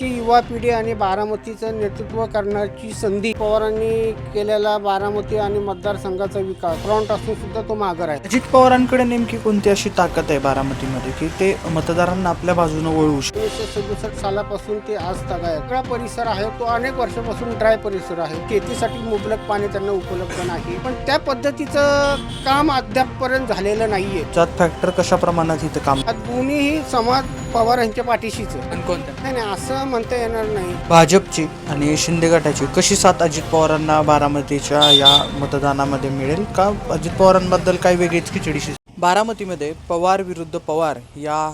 King युवा पिढी आणि बारामतीचं नेतृत्व करण्याची संधी पवारांनी केलेला बारामती आणि मतदारसंघाचा विकास. फ्रंट असून सुद्धा तो माघार आहे. अजित पवारांकडे नेमकी कोणती अशी ताकद आहे बारामतीमध्ये की ते मतदारांना आपल्या बाजूने वळवू शकतात एकोणीसशे सदुसष्ट सालापासून ते आज तक आहे. सगळा परिसर आहे तो अनेक वर्षापासून ड्राय परिसर आहे. शेतीसाठी मुबलक पाणी त्यांना उपलब्ध नाही. पण त्या पद्धतीचं काम अद्यापपर्यंत झालेलं नाहीये. जात फॅक्टर कशा प्रमाणात इथं काम आज दोन्हीही समाज पवार यांच्या पाठीशीच आहे. आणि कोणत्या? नाही नाही असं म्हणता येणार नाही. भाजपची आणि शिंदे गटाची. कशी साथ अजित पवारांना बारामतीच्या या मतदानामध्ये मिळेल? का अजित पवारांबद्दल काही वेगळीच खिचडीशी बारामतीमध्ये पवार विरुद्ध पवार या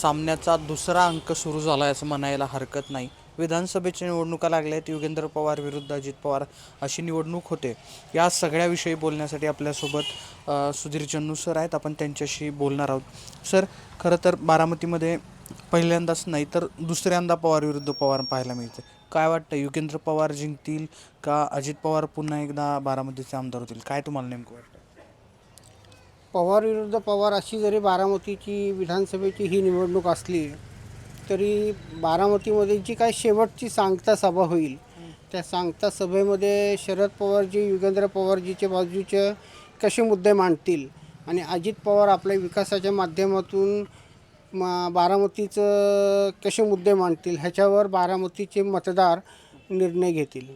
सामन्याचा दुसरा अंक सुरू झाला आहे असं म्हणायला हरकत नाही. विधानसभेच्या निवडणुका लागल्या आहेत योगेंद्र पवार विरुद्ध अजित पवार अशी निवडणूक होते. या सगळ्याविषयी बोलण्यासाठी आपल्यासोबत सुधीर जन्नू सर आहेत. आपण त्यांच्याशी बोलणार आहोत. सर खरं तर बारामतीमध्ये पहिल्यांदाच नाही तर दुसऱ्यांदा पवार विरुद्ध पवार पाहायला मिळते. काय वाटतं? युगेंद्र पवार जिंकतील का अजित पवार पुन्हा एकदा बारामतीचे आमदार होतील? काय तुम्हाला नेमकं वाटतं? पवार विरुद्ध पवार अशी जरी बारामतीची विधानसभेची ही निवडणूक असली तरी बारामतीमध्ये जी काय शेवटची सांगता सभा होईल त्या सांगता सभेमध्ये शरद पवारजी युगेंद्र पवारजीच्या बाजूचे कसे मुद्दे मांडतील? आणि अजित पवार आपल्या विकासाच्या माध्यमातून म बारामतीचं कसे मुद्दे मांडतील ह्याच्यावर बारामतीचे मतदार निर्णय घेतील.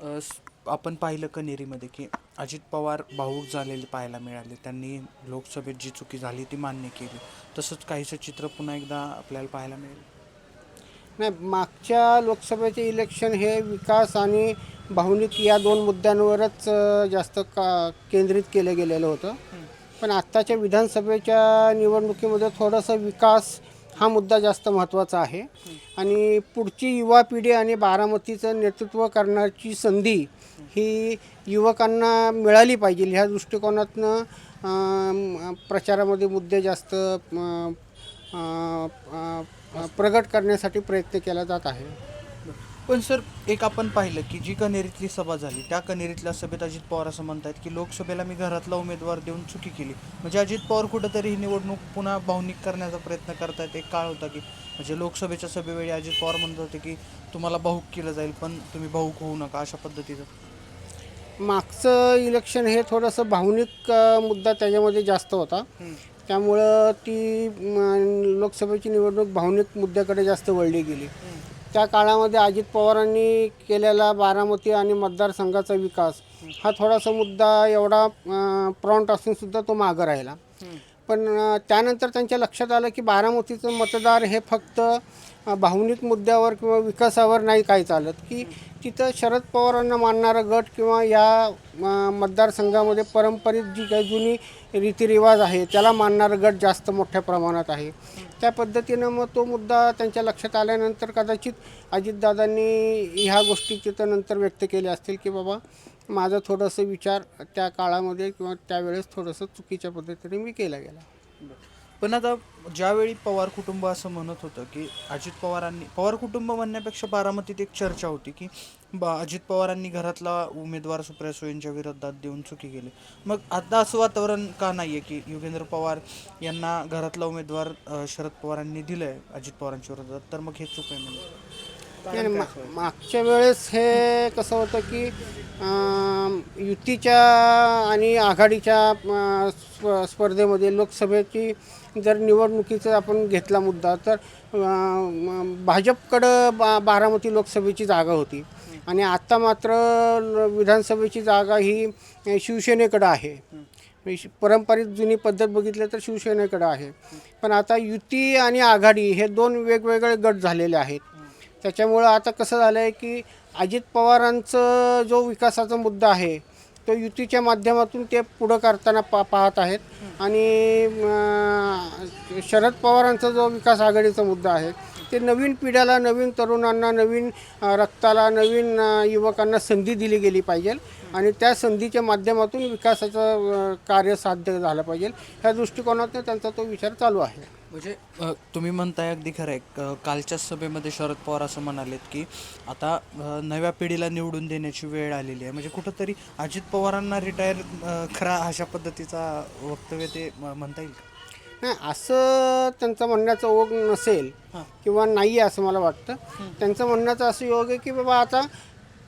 अ, स- आपण पाहिलं कनेरीमध्ये की अजित पवार भाऊक झालेले पाहायला मिळाले. त्यांनी लोकसभेत जी चुकी झाली ती मान्य केली. तसंच काहीसं चित्र पुन्हा एकदा आपल्याला पाहायला मिळेल. नाही मागच्या लोकसभेचे इलेक्शन हे विकास आणि भावनिक या दोन मुद्द्यांवरच अ, जास्त का केंद्रित केलं गेलेलं होतं. पण आत्ताच्या विधानसभेच्या निवडणुकीमध्ये थोडंसं विकास हा मुद्दा जास्त महत्त्वाचा आहे. आणि पुढची युवा पिढी आणि बारामतीचं नेतृत्व करण्याची संधी ही युवकांना मिळाली पाहिजे. ह्या दृष्टिकोनातनं प्रचारामध्ये मुद्दे जास्त अम, प्रगट करण्यासाठी प्रयत्न केला जात आहे. पण सर एक आपण पाहिलं की जी कनेरीतली सभा झाली त्या कनेरीतल्या सभेत अजित पवार असं म्हणतात की लोकसभेला मी घरातला उमेदवार देऊन चुकी केली. म्हणजे अजित पवार कुठंतरी ही निवडणूक पुन्हा भावनिक करण्याचा प्रयत्न करतायत एक काळ होता की. म्हणजे लोकसभेच्या सभेवेळी अजित पवार म्हणत होते की तुम्हाला भाऊक केलं जाईल पण तुम्ही भाऊक होऊ नका अशा पद्धतीचं. मागचं इलेक्शन हे थोडंसं भावनिक मुद्दा त्याच्यामध्ये जास्त होता. त्यामुळं ती लोकसभेची निवडणूक भावनिक मुद्द्याकडे जास्त वळली गेली. त्या काळामध्ये अजित पवारांनी केलेला बारामती आणि मतदारसंघाचा विकास हा थोडासा मुद्दा एवढा प्रॉन्ट असून सुद्धा तो मागं राहिला. पण त्यानंतर त्यांच्या लक्षात आलं की बारामतीचं मतदार हे फक्त भावनिक मुद्द्यावर किंवा विकासावर नाही काय चालत की तिथं शरद पवारांना मानणारा गट किंवा या मतदारसंघामध्ये परंपरित जी काही जुनी रीतिरिवाज आहे त्याला मानणारा गट जास्त मोठ्या प्रमाणात आहे. त्या पद्धतीनं मग तो मुद्दा त्यांच्या लक्षात आल्यानंतर कदाचित अजितदादांनी ह्या गोष्टी तिथं नंतर व्यक्त केल्या असतील की बाबा माझं थोडंसं विचार त्या काळामध्ये किंवा त्यावेळेस थोडंसं चुकीच्या पद्धतीने मी केला गेला. पण आता ज्यावेळी पवार कुटुंब असं म्हणत होतं की अजित पवारांनी पवार कुटुंब म्हणण्यापेक्षा बारामतीत एक चर्चा होती की बा अजित पवारांनी घरातला उमेदवार सुप्रिया सुळेंच्या विरोधात देऊन चुकी केली. मग आता असं वातावरण का नाही आहे की योगेंद्र पवार यांना घरातला उमेदवार शरद पवारांनी दिलं आहे अजित पवारांच्या विरोधात? तर मग हे चूक आहे म्हणजे नाही, मा- मागच्या वेळेस हे कसं होतं की युतीच्या आणि आघाडीच्या स्प- स्पर्धेमध्ये लोकसभेची जर निवडणुकीचा आपण घेतला मुद्दा तर भाजपकडं बा बारामती लोकसभेची जागा होती. आणि आता मात्र विधानसभेची जागा ही शिवसेनेकडं आहे. शि- पारंपरिक जुनी पद्धत बघितली तर शिवसेनेकडं आहे. पण आता युती आणि आघाडी हे दोन वेगवेगळे गट झालेले आहेत. त्याच्यामुळं आता कसं झालं आहे की अजित पवारांचं जो विकासाचा मुद्दा आहे तो युतीच्या माध्यमातून ते पुढं करताना पा पाहत आहेत. आणि शरद पवारांचा जो विकास आघाडीचा मुद्दा आहे ते नवीन पिढ्याला नवीन तरुणांना नवीन रक्ताला नवीन युवकांना संधी दिली गेली पाहिजे. आणि त्या संधीच्या माध्यमातून विकासाचं कार्य साध्य झालं पाहिजे. ह्या दृष्टिकोनातून त्यांचा तो विचार चालू आहे. म्हणजे तुम्ही म्हणताय अगदी खरं आहे. कालच्या सभेमध्ये शरद पवार असं म्हणालेत की आता नव्या पिढीला निवडून देण्याची वेळ आलेली आहे. म्हणजे कुठंतरी अजित पवारांना रिटायर खरा अशा पद्धतीचा वक्तव्य ते म्हणता येईल का? नाही असं त्यांचं म्हणण्याचं ओघ नसेल. किंवा नाही आहे असं मला वाटतं. त्यांचं म्हणण्याचं असं योग आहे की बाबा आता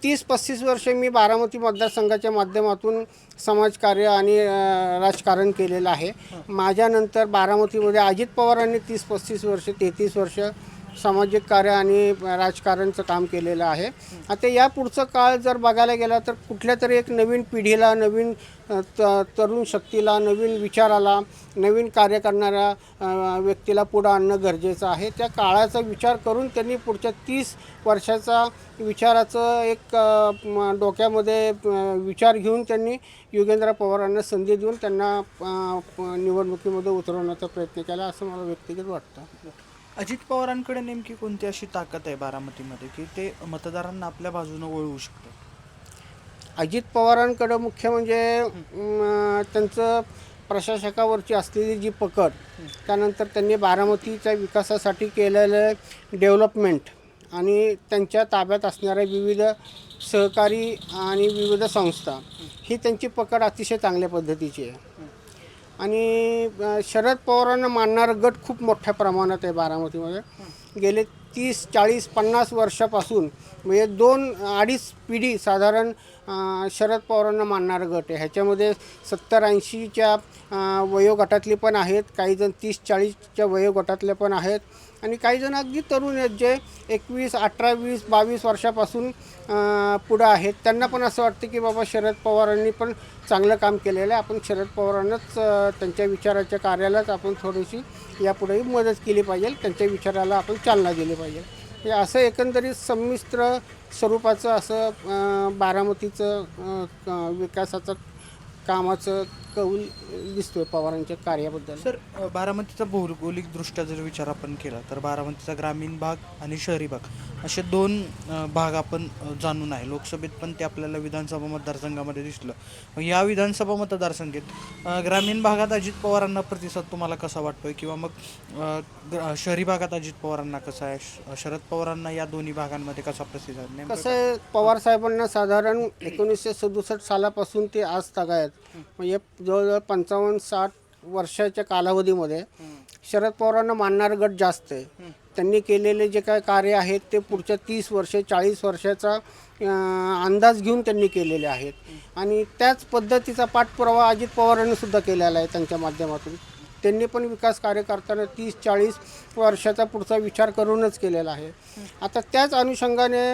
तीस पस्तीस वर्ष मी बारामती मतदारसंघाच्या माध्यमातून समाजकार्य आणि राजकारण केलेलं आहे. माझ्यानंतर बारामतीमध्ये अजित पवारांनी तीस पस्तीस वर्ष तेहतीस वर्ष सामाजिक कार्य आणि राजकारणचं काम केलेलं आहे. आता या पुढचं काळ जर बघायला गेला तर कुठल्या तरी एक नवीन पिढीला नवीन त तरुण शक्तीला नवीन विचाराला नवीन कार्य करणाऱ्या व्यक्तीला पुढं आणणं गरजेचं आहे. त्या काळाचा विचार करून त्यांनी पुढच्या तीस वर्षाचा विचाराचं एक डोक्यामध्ये विचार घेऊन त्यांनी योगेंद्र पवारांना संधी देऊन त्यांना निवडणुकीमध्ये उतरवण्याचा प्रयत्न केला असं मला व्यक्तिगत वाटतं. अजित पवारांकडे नेमकी कोणती अशी ताकद आहे बारामतीमध्ये की ते मतदारांना आपल्या बाजूने वळवू शकतात? अजित पवारांकडं मुख्य म्हणजे त्यांचं प्रशासकावरची असलेली जी पकड त्यानंतर त्यांनी बारामतीच्या विकासासाठी केलेलं डेव्हलपमेंट आणि त्यांच्या ताब्यात असणाऱ्या विविध सहकारी आणि विविध संस्था ही. त्यांची पकड अतिशय चांगल्या पद्धतीची आहे. आणि शरद पवारांना मानणारा गट खूप मोठ्या प्रमाणात आहे बारामतीमध्ये. गेले तीस चाळीस पन्नास वर्षापासून म्हणजे दोन अडीच पिढी साधारण शरद पवारांना मानणारा गट आहे. ह्याच्यामध्ये सत्तर ऐंशीच्या वयोगटातले पण आहेत काही जण तीस चाळीसच्या वयोगटातले पण आहेत आणि काही जण अगदी तरुण आहेत जे एकवीस अठरा वीस बावीस वर्षापासून पुढं आहेत. त्यांना पण असं वाटतं की बाबा शरद पवारांनी पण चांगलं काम केलेलं आहे. आपण शरद पवारांनाच त्यांच्या विचाराच्या कार्यालाच आपण थोडीशी यापुढेही मदत केली पाहिजे. त्यांच्या विचाराला आपण चालना दिली पाहिजे. हे असं एकंदरीत संमिश्र स्वरूपाचं असं बारामतीचं विकासाचं कामाचं कौल दिसतोय पवारांच्या कार्याबद्दल? सर अ, बारामतीचा भौगोलिक दृष्ट्या जर विचार आपण केला तर बारामतीचा ग्रामीण भाग आणि शहरी भाग असे दोन अ, भाग आपण अ, जाणून आहे. लोकसभेत पण ते आपल्याला विधानसभा मतदारसंघामध्ये दिसलं. मग या विधानसभा मतदारसंघेत अ, ग्रामीण भागात अजित पवारांना प्रतिसाद तुम्हाला कसा वाटतोय? किंवा मग अ, ग्र- शहरी भागात अजित पवारांना कसा आहे? श- शरद पवारांना या दोन्ही भागांमध्ये कसा प्रतिसाद नेमकं कसं आहे पवार साहेबांना साधारण एकोणीसशे सदुसष्ट सालापासून ते आज आहेत म्हणजे जवळजवळ पंचावन्न साठ वर्षाच्या कालावधीमध्ये शरद पवारांना मानणारं गट जास्त आहे. त्यांनी केलेले जे काय कार्य आहेत ते पुढच्या तीस वर्ष चाळीस वर्षाचा अंदाज घेऊन त्यांनी केलेले आहेत. आणि त्याच पद्धतीचा पाठपुरावा अजित पवारांनी सुद्धा केलेला आहे त्यांच्या माध्यमातून. त्यांनी पण विकास कार्य करताना तीस चाळीस वर्षाचा पुढचा विचार करूनच केलेला आहे. आता त्याच अनुषंगाने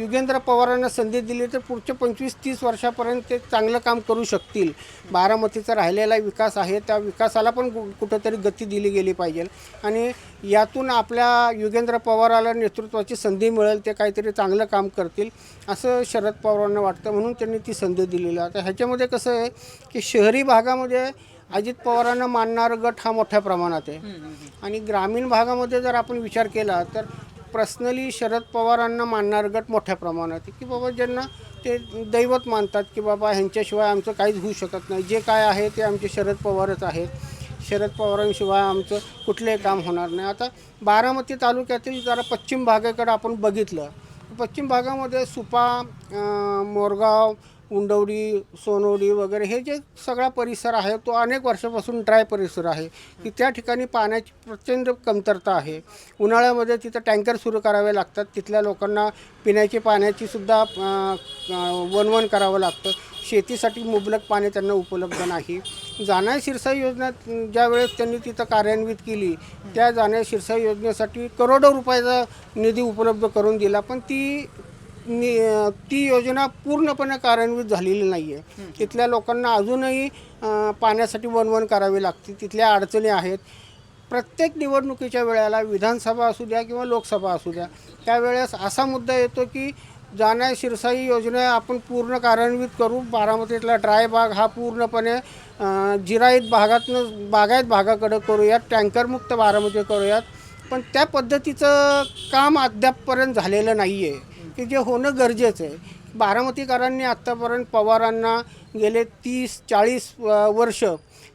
युगेंद्र पवारांना संधी दिली तर पुढच्या पंचवीस तीस वर्षापर्यंत ते चांगलं काम करू शकतील. बारामतीचा राहिलेला विकास आहे त्या विकासाला पण कु- कुठंतरी गती दिली गेली पाहिजे. आणि यातून आपल्या युगेंद्र पवाराला नेतृत्वाची संधी मिळेल ते काहीतरी चांगलं काम करतील असं शरद पवारांना वाटतं. म्हणून त्यांनी ती संधी दिलेली आहे. आता ह्याच्यामध्ये कसं आहे की शहरी भागामध्ये अजित पवारांना मानणारा गट हा मोठ्या प्रमाणात आहे. आणि ग्रामीण भागामध्ये जर आपण विचार केला तर पर्सनली शरद पवारांना मानणारा गट मोठ्या प्रमाणात आहे. की बाबा ज्यांना ते दैवत मानतात की बाबा ह्यांच्याशिवाय आमचं काहीच होऊ शकत नाही. जे काय आहे ते आमचे शरद पवारच आहेत. शरद पवारांशिवाय आमचं कुठलंही काम होणार नाही. आता बारामती तालुक्यातील जरा पश्चिम भागाकडे आपण बघितलं पश्चिम भागामध्ये सुपा मोरगाव उंडवडी सोनवडी वगैरे हे जे सगळा परिसर आहे तो अनेक वर्षापासून ड्राय परिसर आहे. की त्या ठिकाणी पाण्याची प्रचंड कमतरता आहे. उन्हाळ्यामध्ये तिथं टँकर सुरू करावे लागतात. तिथल्या लोकांना पिण्याची पाण्याची सुद्धा अं, करावं लागतं. शेतीसाठी मुबलक पाणी त्यांना उपलब्ध नाही. जाण्या शिरसाई योजना ज्या ज्यावेळेस त्यांनी तिथं कार्यान्वित केली त्या जाण्या शिरसाई योजनेसाठी करोडो रुपयाचा निधी उपलब्ध करून दिला. पण ती नि ती योजना पूर्णपणे कार्यान्वित झालेली नाही आहे तिथल्या लोकांना अजूनही पाण्यासाठी वणवण करावी लागते. तिथल्या अडचणी आहेत. प्रत्येक निवडणुकीच्या वेळेला विधानसभा असू द्या किंवा लोकसभा असू द्या त्यावेळेस असा मुद्दा येतो की जाण्या शिरसाई योजना आपण पूर्ण कार्यान्वित करू. बारामतीतला ड्राय भाग हा पूर्णपणे अं, जिरायत भागातनं बागायत भागाकडे करूयात. टँकरमुक्त बारामती करूयात. पण त्या पद्धतीचं काम अद्यापपर्यंत झालेलं नाही आहे की जे होणं गरजेचं आहे. बारामतीकरांनी आत्तापर्यंत पवारांना गेले तीस चाळीस वर्ष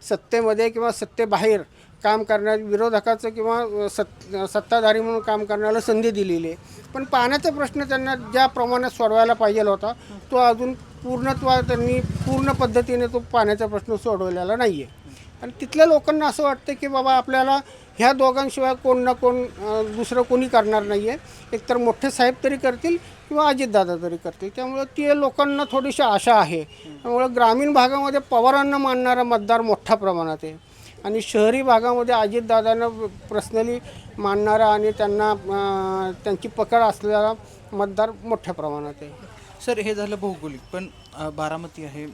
सत्तेमध्ये किंवा सत्तेबाहेर काम करण्या विरोधकाचं किंवा सत् सत्ताधारी म्हणून काम करण्याला संधी दिलेली आहे. पण पाण्याचा प्रश्न त्यांना ज्या प्रमाणात सोडवायला पाहिजे होता तो अजून पूर्णत्वा त्यांनी पूर्ण पद्धतीने तो पाण्याचा प्रश्न सोडवलेला नाही आहे आणि तिथल्या लोकांना असं वाटतं की बाबा आपल्याला ह्या दोघांशिवाय कोण ना कोण दुसरं कोणी करणार नाही आहे एकतर मोठे साहेब तरी करतील किंवा अजितदादा तरी करतील. त्यामुळं ती लोकांना थोडीशी आशा आहे. त्यामुळं ग्रामीण भागामध्ये पवारांना मानणारा मतदार मोठ्या प्रमाणात आहे. आणि शहरी भागामध्ये अजितदादांना पर्सनली मानणारा आणि त्यांना त्यांची पकड असलेला मतदार मोठ्या प्रमाणात आहे. सर हे झालं भौगोलिक पण बारामती आहे.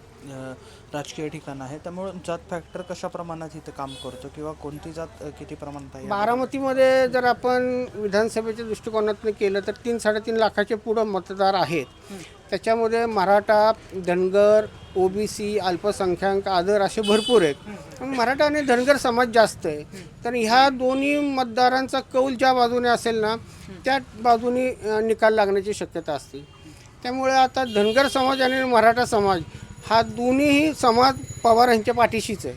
राजकीय ठिकाण आहे. त्यामुळं जात फॅक्टर कशा प्रमाणात इथं काम करतो किंवा कोणती जात किती प्रमाणात आहे? बारामतीमध्ये जर आपण विधानसभेच्या दृष्टिकोनातून केलं तर तीन साडेतीन लाखाचे पुढं मतदार आहेत. त्याच्यामध्ये मराठा धनगर ओबीसी अल्पसंख्याक आदर असे भरपूर आहेत. मराठा आणि धनगर समाज जास्त आहे. तर ह्या दोन्ही मतदारांचा कौल ज्या बाजूने असेल ना त्या बाजूनी निकाल लागण्याची शक्यता असते. त्यामुळे आता धनगर समाज आणि मराठा समाज हा दोन्हीही समाज पवार यांच्या पाठीशीच आहे.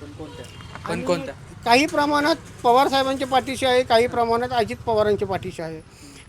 पण कोणत्या? पण कोणत्या? काही प्रमाणात पवार साहेबांच्या पाठीशी आहे काही प्रमाणात अजित पवारांच्या पाठीशी आहे.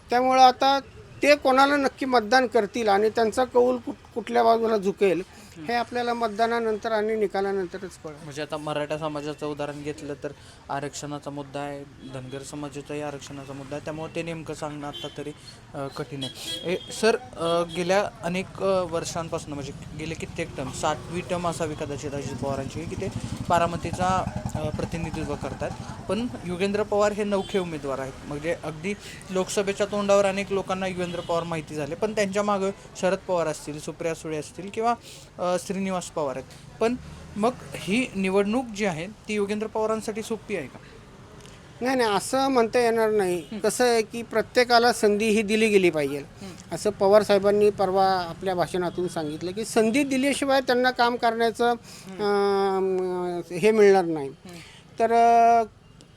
त्यामुळं आता ते कोणाला नक्की मतदान करतील आणि त्यांचा कौल कुठ कुठल्या बाजूला झुकेल हे आपल्याला मतदानानंतर आणि निकालानंतरच कळेल. म्हणजे आता मराठा समाजाचं उदाहरण घेतलं तर आरक्षणाचा मुद्दा आहे धनगर समाजाचाही आरक्षणाचा मुद्दा आहे. त्यामुळे ते नेमकं सांगणं आता तरी अ, कठीण आहे. ए, सर अ, गेल्या अनेक अ, वर्षांपासून म्हणजे गेले कित्येक टर्म सातवी टर्म असावी कदाचित अजित पवारांची की ते बारामतीचा अ, प्रतिनिधित्व करतात. पण युगेंद्र पवार हे नौखे उमेदवार आहेत. म्हणजे अगदी लोकसभेच्या तोंडावर अनेक लोकांना युगेंद्र पवार माहिती झाले पण त्यांच्या मागं शरद पवार असतील सुप्रिया सुळे असतील किंवा अ, श्रीनिवास पवार आहेत. पण मग ही निवडणूक जी आहे ती योगेंद्र पवारांसाठी सोपी आहे का? नाही नाही असं म्हणता येणार नाही. कसं आहे की प्रत्येकाला संधी ही दिली गेली पाहिजे. असं पवार साहेबांनी परवा आपल्या भाषणातून सांगितलं की संधी दिल्याशिवाय त्यांना काम करण्याचं हे. मिळणार नाही. तर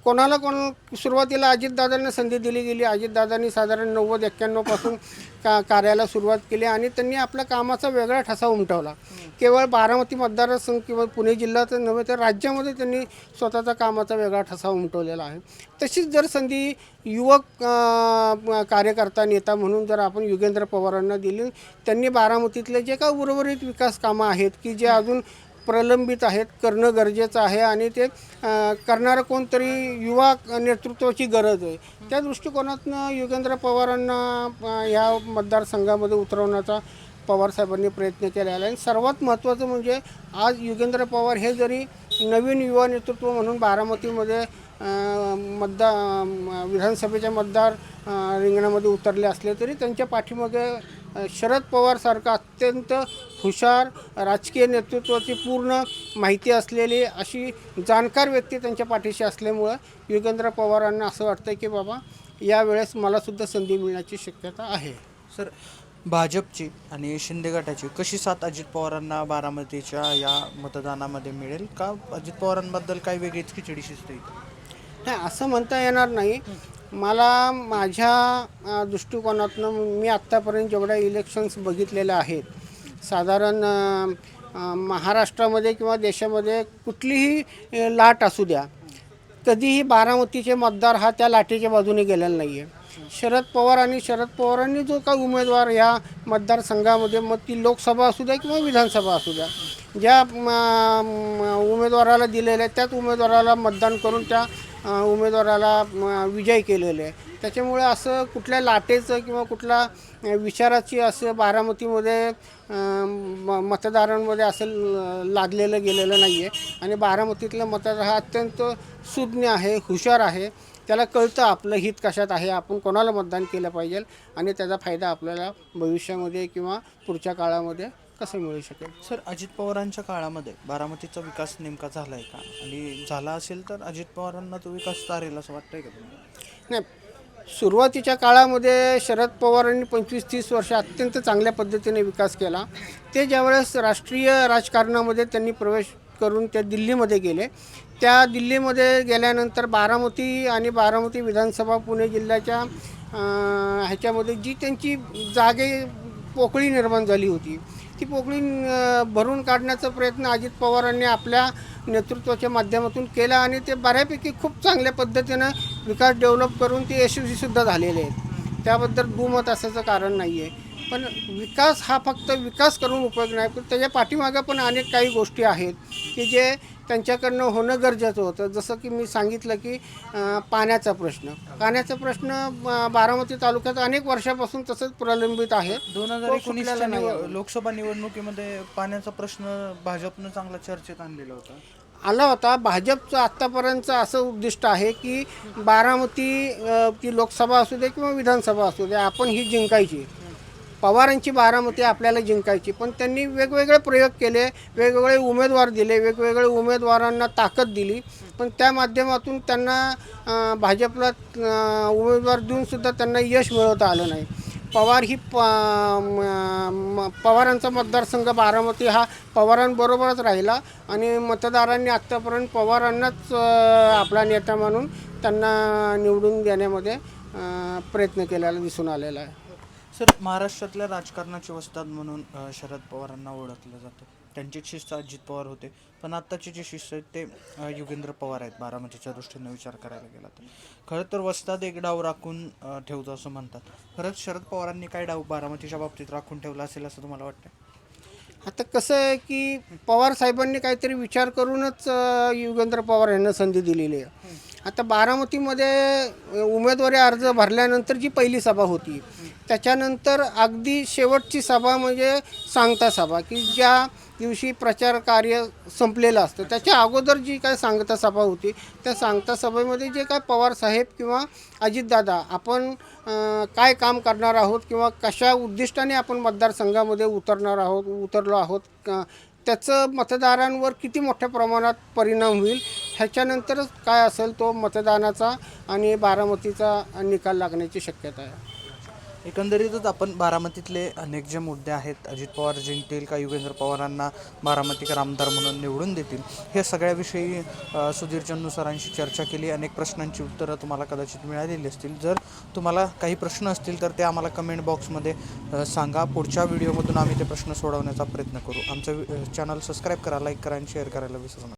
कोणाला कोण सुरुवातीला अजितदादांना संधी दिली गेली. अजितदादांनी साधारण नव्वद एक्क्याण्णवपासून का कार्याला सुरुवात केली आणि त्यांनी आपल्या कामाचा वेगळा ठसा उमटवला. केवळ बारामती मतदारसंघ किंवा पुणे जिल्ह्यात नव्हे तर राज्यामध्ये त्यांनी स्वतःचा कामाचा वेगळा ठसा उमटवलेला आहे. तशीच जर संधी युवक कार्यकर्ता नेता म्हणून जर आपण युगेंद्र पवारांना दिली त्यांनी बारामतीतले जे काय उर्वरित विकास कामं आहेत की जे अजून प्रलंबित आहेत करणं गरजेचं आहे आणि ते करणारं कोणतरी युवा नेतृत्वाची गरज आहे. त्या दृष्टिकोनातनं युगेंद्र पवारांना ह्या मतदारसंघामध्ये उतरवण्याचा पवार साहेबांनी प्रयत्न केलेला आहे. आणि सर्वात महत्त्वाचं म्हणजे आज युगेंद्र पवार हे जरी नवीन युवा नेतृत्व म्हणून बारामतीमध्ये मतदार विधानसभेच्या मतदार रिंगणामध्ये उतरले असले तरी त्यांच्या पाठीमागे शरद पवारसारखा अत्यंत हुशार राजकीय नेतृत्वाची पूर्ण माहिती असलेली अशी जाणकार व्यक्ती त्यांच्या पाठीशी असल्यामुळं युगेंद्र पवारांना असं वाटतं की बाबा यावेळेस मलासुद्धा संधी मिळण्याची शक्यता आहे. सर भाजपची आणि शिंदे गटाची कशी साथ अजित पवारांना बारामतीच्या या मतदानामध्ये मिळेल? का अजित पवारांबद्दल काही वेगळीच खिचडी शिस्त इथं? नाही असं म्हणता येणार नाही. मला माझ्या दृष्टिकोनातनं मी आत्तापर्यंत जेवढ्या इलेक्शन्स बघितलेल्या आहेत साधारण महाराष्ट्रामध्ये किंवा देशामध्ये कुठलीही लाट असू द्या कधीही बारामतीचे मतदार हा त्या लाटेच्या बाजूने गेलेला नाही आहे शरद पवार आणि शरद पवारांनी जो काही उमेदवार या मतदारसंघामध्ये मग ती लोकसभा असू द्या किंवा विधानसभा असू द्या ज्या उमेदवाराला दिलेल्या आहे त्याच उमेदवाराला मतदान करून त्या उमेदवाराला विजय केलेले आहे. त्याच्यामुळे असं कुठल्या लाटेचं किंवा कुठल्या विचाराची असं बारामतीमध्ये म- मतदारांमध्ये असं ल- लादलेलं गेलेलं नाही आहे आणि बारामतीतलं मतदार हा अत्यंत सुज्ञ आहे हुशार आहे. त्याला कळतं आपलं हित कशात आहे आपण कोणाला मतदान केलं पाहिजे आणि त्याचा फायदा आपल्याला भविष्यामध्ये किंवा पुढच्या काळामध्ये कसं मिळू शकेल? सर अजित पवारांच्या काळामध्ये बारामतीचा विकास नेमका झाला आहे का? आणि झाला असेल तर अजित पवारांना तो विकास चालेल असं वाटतंय का तुम्हाला? नाही सुरुवातीच्या काळामध्ये शरद पवारांनी पंचवीस तीस वर्ष अत्यंत चांगल्या पद्धतीने विकास केला. ते ज्यावेळेस राष्ट्रीय राजकारणामध्ये त्यांनी प्रवेश करून ते दिल्लीमध्ये गेले त्या दिल्लीमध्ये गेल्यानंतर बारामती आणि बारामती विधानसभा पुणे जिल्ह्याच्या ह्याच्यामध्ये जी त्यांची जागे पोकळी निर्माण झाली होती ती पोकळी भरून काढण्याचा प्रयत्न अजित पवारांनी आपल्या नेतृत्वाच्या माध्यमातून केला आणि ते बऱ्यापैकी खूप चांगल्या पद्धतीनं विकास डेव्हलप करून ते यशस्वीसुद्धा झालेले आहेत. त्याबद्दल दुमत असायचं कारण नाही आहे पण विकास हा फक्त विकास करून उपयोग नाही पण त्याच्या पाठीमागं पण अनेक काही गोष्टी आहेत की जे त्यांच्याकडनं होणं गरजेचं होतं. जसं की मी सांगितलं की पाण्याचा प्रश्न. पाण्याचा प्रश्न बारामती तालुक्यात अनेक वर्षापासून तसंच प्रलंबित आहे. दोन हजार एकोणीसच्या निव- लोकसभा निवडणुकीमध्ये पाण्याचा प्रश्न भाजपनं चांगला चर्चेत आणलेला होता. आला होता. भाजपचं आत्तापर्यंतचं असं उद्दिष्ट आहे की बारामती अ, ती लोकसभा असू दे किंवा विधानसभा असू दे आपण ही जिंकायची. पवारांची बारामती आपल्याला जिंकायची. पण त्यांनी वेगवेगळे प्रयोग केले वेगवेगळे उमेदवार दिले वेगवेगळे उमेदवारांना ताकद दिली. पण त्या माध्यमातून त्यांना भाजपला उमेदवार देऊनसुद्धा त्यांना यश मिळवता आलं नाही. पवार ही प म- पवारांचा मतदारसंघ बारामती हा पवारांबरोबरच राहिला आणि मतदारांनी आत्तापर्यंत पवारांनाच आपला नेता मानून त्यांना निवडून देण्यामध्ये प्रयत्न केलेला दिसून आलेला आहे. सर महाराष्ट्रातल्या राजकारणाचे वस्ताद म्हणून शरद पवारांना ओळखलं जातं. त्यांचे शिष्य अजित पवार होते पण आत्ताचे जे शिष्य आहेत ते युगेंद्र पवार आहेत बारामतीच्या दृष्टीने विचार करायला गेला तर. खरं तर वस्ताद एक डाव राखून ठेवतो असं म्हणतात. खरंच शरद पवारांनी काय डाव बारामतीच्या बाबतीत राखून ठेवला असेल असं तुम्हाला वाटतं आता कसं आहे की पवार साहेबांनी काहीतरी विचार करूनच युगेंद्र पवार यांना संधी दिलेली आहे. आता बारामतीमध्ये उमेदवारी अर्ज भरल्यानंतर जी पहिली सभा होती त्याच्यानंतर अगदी शेवटची सभा म्हणजे सांगता सभा की ज्या दिवशी प्रचार कार्य संपलेलं असतं त्याच्या अगोदर जी काय सांगता सभा होती त्या सांगता सभेमध्ये जे काय पवार साहेब किंवा अजितदादा आपण काय काम करणार आहोत किंवा कशा उद्दिष्टाने आपण मतदारसंघामध्ये उतरणार आहोत उतरलो आहोत त्याचं मतदारांवर किती मोठ्या प्रमाणात परिणाम होईल ह्याच्यानंतरच काय असेल तो मतदानाचा आणि बारामतीचा निकाल लागण्याची शक्यता आहे. एकंदरीतच आपण बारामतीतले अनेक जे मुद्दे आहेत अजित पवार जिंकतील का युगेंद्र पवारांना बारामतीकर आमदार म्हणून निवडून देतील हे सगळ्याविषयी सुधीर चंदू सरांशी चर्चा केली. अनेक प्रश्नांची उत्तरं तुम्हाला कदाचित मिळालेली असतील. जर तुम्हाला काही प्रश्न असतील तर ते आम्हाला कमेंट बॉक्समध्ये सांगा. पुढच्या व्हिडिओमधून आम्ही ते प्रश्न सोडवण्याचा प्रयत्न करू. आमचं चॅनल सबस्क्राईब करा लाईक करा आणि शेअर करायला विसरू नका.